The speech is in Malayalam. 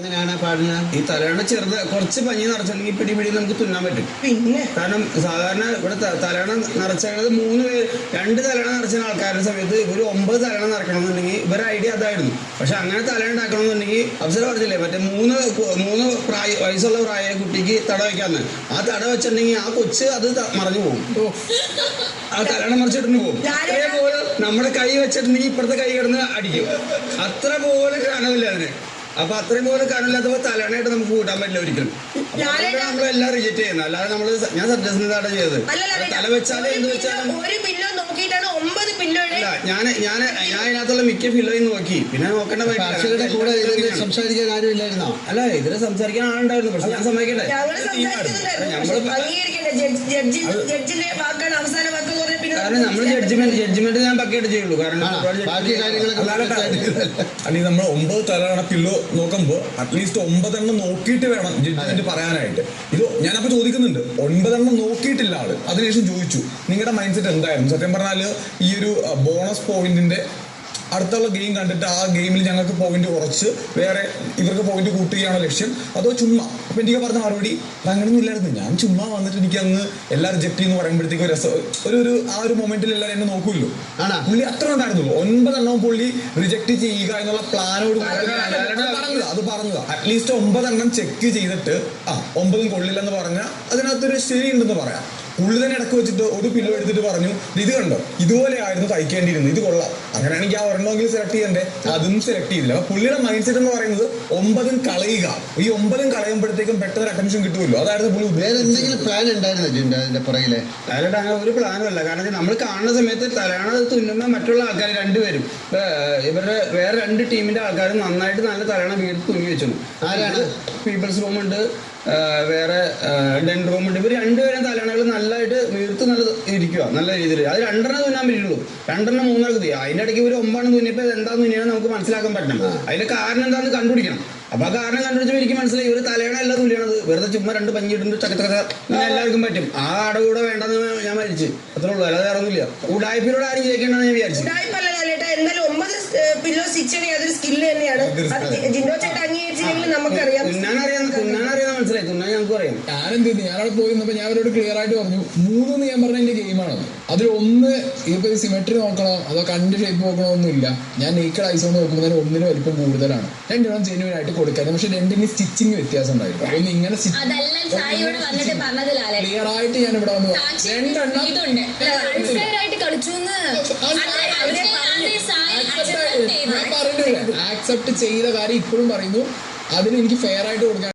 എങ്ങനെയാണ് പാടുന്നത് ഈ തലയണ ചെറുത് കുറച്ച് പഞ്ഞി നിറച്ചിട്ടുണ്ടെങ്കിൽ പിടി പിടി നമുക്ക് തുന്നാൻ പറ്റും. പിന്നെ? കാരണം സാധാരണ ഇവിടെ തലയണ നിറച്ചത് മൂന്ന് പേര് രണ്ട് തലയണ നിറച്ച ആൾക്കാരുടെ സമയത്ത് ഒരു ഒമ്പത് തലയണ നിറക്കണമെന്നുണ്ടെങ്കിൽ ഇവരെ ഐഡിയ അതായിരുന്നു. പക്ഷെ അങ്ങനെ തലയണ ഉണ്ടാക്കണമെന്നുണ്ടെങ്കിൽ അവസരം പറഞ്ഞില്ലേ മറ്റേ മൂന്ന് മൂന്ന് പ്രായ വയസ്സുള്ള പ്രായ കുട്ടിക്ക് തട വെക്കാന്ന്. ആ തട വെച്ചിട്ടുണ്ടെങ്കിൽ ആ കൊച്ച് അത് മറഞ്ഞു മറിഞ്ഞു പോകും. ആ തലയണ മറിച്ചിട്ടുണ്ട് പോകും. അതേപോലെ നമ്മുടെ കൈ വെച്ചിട്ടുണ്ടെങ്കിൽ ഇപ്പുറത്തെ കൈ കിടന്ന് അടിക്കും. അത്ര പോലെ കാണുന്നില്ല അതിന്. അപ്പൊ അത്രയും പോലെ കനമില്ലാത്തപ്പോ തലണയായിട്ട് നമുക്ക് കൂട്ടാൻ പറ്റില്ല ഒരിക്കലും. നമ്മളെല്ലാം റിജക്ട് ചെയ്യുന്നത്. അല്ലാതെ നമ്മൾ ഞാൻ ചെയ്താണ് ചെയ്തത്. തല വെച്ചാലും എന്ത് വെച്ചാലും ഒരു പില്ലോ നോക്കിയിട്ടാണ് ഒമ്പത് പില്ലോയുടെ ഞാൻ ഞാൻ ഞാൻ അതിനകത്തുള്ള മിക്ക ഫില്ലോയും നോക്കി. പിന്നെ നോക്കേണ്ട. അക്ഷയുടെ കൂടെ ഇതിന്. സംസാരിക്കാൻ ആരുമില്ലായിരുന്നോ അല്ല ഇതിന് സംസാരിക്കാൻ ആളുണ്ടായിരുന്നു. പക്ഷെ ഞാൻ സമ്മതിക്കട്ടെ? ജഡ്ജി ജഡ്ജിന്റെ വാക്കാണ് അവസാന കാരണം നമ്മൾ ജഡ്ജ്മെന്റ് ജഡ്ജ്മെന്റ് ഞാൻ പക്കയായിട്ട് ചെയ്യുള്ളൂ കാരണം ബാക്കി അല്ലെങ്കിൽ നമ്മൾ ഒമ്പത് തല കണക്കില്ലോ നോക്കുമ്പോൾ അറ്റ്ലീസ്റ്റ് ഒമ്പതെണ്ണം നോക്കിയിട്ട് വേണം ജഡ്ജ്മെന്റ് പറയാനായിട്ട്. ഇത് ഞാനപ്പോ ചോദിക്കുന്നുണ്ട്. ഒൻപതെണ്ണം നോക്കിയിട്ടില്ല ആൾ. അതിനുശേഷം ചോദിച്ചു നിങ്ങളുടെ മൈൻഡ് സെറ്റ് എന്തായിരുന്നു? സത്യം പറഞ്ഞാൽ ഈ ഒരു ബോണസ് പോയിന്റിന്റെ അടുത്തുള്ള ഗെയിം കണ്ടിട്ട് ആ ഗെയിമിൽ ഞങ്ങൾക്ക് പോയിന്റ് കുറച്ച്. വേറെ ഇവർക്ക് പോയിന്റ് കൂട്ടുകയാണ് ലക്ഷ്യം. അതോ ചുമ്മാ. അപ്പൊ എനിക്ക് പറഞ്ഞ മറുപടി "അത് അങ്ങനെയൊന്നും ഇല്ലായിരുന്നു. ഞാൻ ചുമ്മാ വന്നിട്ട് എനിക്ക് അങ്ങ് എല്ലാ റിജക്ട് എന്ന് പറയുമ്പോഴത്തേക്ക് ഒരു രസം. ഒരു ഒരു ആ ഒരു മൊമെന്റിൽ എല്ലാവരും എന്നെ നോക്കുമല്ലോ. ആണോ? പുള്ളി അത്ര ഉണ്ടായിരുന്നുള്ളൂ. ഒൻപതെണ്ണം പുള്ളി റിജക്ട് ചെയ്യുക എന്നുള്ള പ്ലാനോട് പറഞ്ഞത് അത് പറഞ്ഞത്. അറ്റ്ലീസ്റ്റ് ഒമ്പതെണ്ണം ചെക്ക് ചെയ്തിട്ട് ആ ഒമ്പതും കൊള്ളില്ലെന്ന് പറഞ്ഞാൽ അതിനകത്തൊരു ശരി ഉണ്ടെന്ന് പറയാം. പുള്ളി തന്നെ ഇടയ്ക്ക് വെച്ചിട്ട് ഒരു പില്ലോ എടുത്തിട്ട് പറഞ്ഞു ഇത് കണ്ടോ? ഇതുപോലെ ആയിരുന്നു തയ്ക്കേണ്ടിയിരുന്നത്. ഇത് കൊള്ളാം. അങ്ങനെയാണെങ്കിൽ ആ ഒരെണ്ണമെങ്കിലും സെലക്ട് ചെയ്യണ്ടേ? അതും സെലക്ട് ചെയ്തില്ല. അപ്പൊ പുള്ളിയുടെ മൈൻഡ് സെറ്റ് എന്ന് പറയുന്നത് ഒമ്പതും കളയുക. ഈ ഒമ്പതും കളയുമ്പോഴത്തേക്കും പെട്ടെന്ന് അറ്റൻഷൻ കിട്ടുമല്ലോ. അതായിരുന്നു പുള്ളി വേറെ എന്തെങ്കിലും പ്ലാൻ ഉണ്ടായിരുന്നില്ല അതിന്റെ പുറകിലെ? അതായത് അങ്ങനെ ഒരു പ്ലാനും അല്ല. കാരണം നമ്മൾ കാണുന്ന സമയത്ത് തലയാണ തുന്നുന്ന മറ്റുള്ള ആൾക്കാർ രണ്ടുപേരും. ഇവരുടെ വേറെ രണ്ട് ടീമിന്റെ ആൾക്കാർ നന്നായിട്ട് നല്ല തലയാണ വീട് തുന്നി വെച്ചു ആരാണ്? പീപ്പിൾസ് റൂം ഉണ്ട്. വേറെ ഡെൻ റൂം ഉണ്ട്. ഇവർ രണ്ടുപേരും നല്ല രീതിയിൽ. അത് രണ്ടെണ്ണം തുന്നാൻ പറ്റുള്ളൂ രണ്ടെണ്ണം മൂന്നെണ്ണം തുന്നി. അതിന്റെ ഇടയ്ക്ക് ഒരു ഒമ്പതെണ്ണം തുന്നിയപ്പോൾ എന്താന്ന് തുന്നിയാൽ നമുക്ക് മനസ്സിലാക്കാൻ പറ്റണം. അതിന്റെ കാരണം എന്താണെന്ന് കണ്ടുപിടിക്കണം. അപ്പൊ ആ കാരണം കണ്ടുപിടിച്ചപ്പോൾ എനിക്ക് മനസ്സിലായി. ഒരു തലയണ അല്ല തുല്യണത് വെറുതെ ചുമ്മാ രണ്ട് പഞ്ഞിട്ടുണ്ട് ചക്ക ചക്ക എല്ലാവർക്കും പറ്റും. ആ അട കൂടെ വേണ്ടെന്ന് ഞാൻ മരിച്ചു അത്രേ ഉള്ളൂ. അല്ലാതെ ഇറങ്ങില്ല ഉടായ്പിനോട് ആരും ജയിക്കണ്ടെന്ന് ഞാൻ വിചാരിച്ചു. എന്തായാലും ഒമ്പത് പില്ലോ സ്റ്റിച്ച് അതൊരു സ്കില്ല് തന്നെയാണ്. ജിൻഡോ ചേട്ടൻ അംഗീകരിച്ചില്ലെങ്കിൽ നമുക്കറിയാം തുന്നാൻ അറിയാം തുന്നാൻ അറിയാൻ മനസ്സിലായി ഞങ്ങൾക്ക് ഞാൻ ചെയ്തു അവിടെ പോയി നിന്നപ്പോ ഞാൻ അവരോട് ക്ലിയർ ആയിട്ട് പറഞ്ഞു മൂന്ന് ഞാൻ പറഞ്ഞ എന്റെ ഗെയിമാണ് അതിൽ ഒന്ന് ഇതിപ്പോ സിമെട്രി നോക്കണോ അതോ കണ്ട് ഷേപ്പ് നോക്കണോ ഒന്നുമില്ല. ഞാൻ നേക്കഡ് ഐസ് കൊണ്ട് നോക്കുമ്പോൾ തന്നെ ഒന്നിന് വലിപ്പം കൂടുതലാണ്. രണ്ടെണ്ണം ജെന്യൂൻ ആയിട്ട് കൊടുക്കാൻ പക്ഷെ രണ്ടിന് സ്റ്റിച്ചിങ് വ്യത്യാസം ഉണ്ടായിരുന്നു. ഒന്ന് ഇങ്ങനെ ക്ലിയർ ആയിട്ട് ഞാൻ ഇവിടെ വന്നു. രണ്ടെണ്ണം ആക്സെപ്റ്റ് ചെയ്ത കാര്യം ഇപ്പോഴും പറയുന്നു. അതിന് എനിക്ക് ഫെയർ ആയിട്ട് കൊടുക്കാൻ